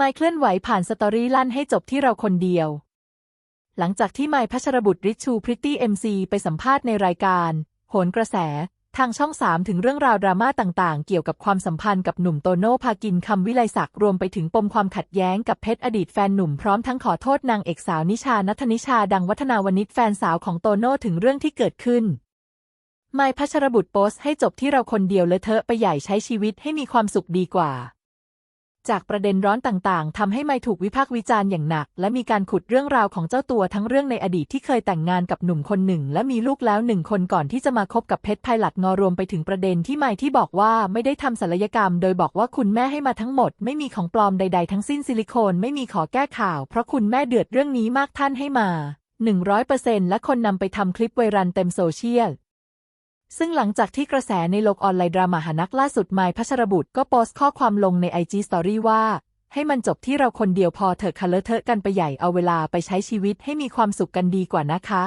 ไม่เคลื่อนไหวผ่านสตอรี่ลั่นให้จบที่เราคนเดียว หลังจากที่ไมค์พัชรบุตรริชูพริตตี้เอ็มซีไปสัมภาษณ์ในรายการ โหนกระแส ทางช่องสามถึงเรื่องราวดราม่าต่างๆ เกี่ยวกับความสัมพันธ์กับหนุ่มโตโน่พากินคำวิไลศักดิ์รวมไปถึงปมความขัดแย้งกับเพชรอดีตแฟนหนุ่มพร้อมทั้งขอโทษนางเอกสาวนิชานัทนิชาดังวัฒนาวนิชแฟนสาวของโตโน่ถึงเรื่องที่เกิดขึ้นไมค์พัชรบุตรโพสต์ให้จบที่เราคนเดียวเลอะเทอะไปใหญ่ใช้ชีวิตให้มีความสุขดีกว่า จากประเด็นร้อนต่างๆทำให้ไมค์ถูกวิพากษ์วิจารณ์อย่างหนัก และมีการขุดเรื่องราวของเจ้าตัวทั้งเรื่องในอดีตที่เคยแต่งงานกับหนุ่มคนหนึ่ง และมีลูกแล้วหนึ่งคนก่อนที่จะมาคบกับเพชรไพลัดงอรวมไปถึงประเด็นที่ไมค์ที่บอกว่าไม่ได้ทำศัลยกรรม โดยบอกว่าคุณแม่ให้มาทั้งหมด ไม่มีของปลอมใด ๆ ทั้งสิ้นซิลิโคนไม่มีขอแก้ข่าว เพราะคุณแม่เดือดเรื่องนี้มากท่านให้มา100%และคนนำไปทำคลิปไวรัลเต็มโซเชียล ซึ่งหลังจากที่กระแสในโลกออนไลน์ดราม่าหานักล่าสุดไมพัชรบุตรก็โพสต์ข้อความลงในไอจีสตอรี่ว่า ให้มันจบที่เราคนเดียวพอเถอะคะเลอะเทอะกันไปใหญ่เอาเวลาไปใช้ชีวิตให้มีความสุขกันดีกว่านะคะ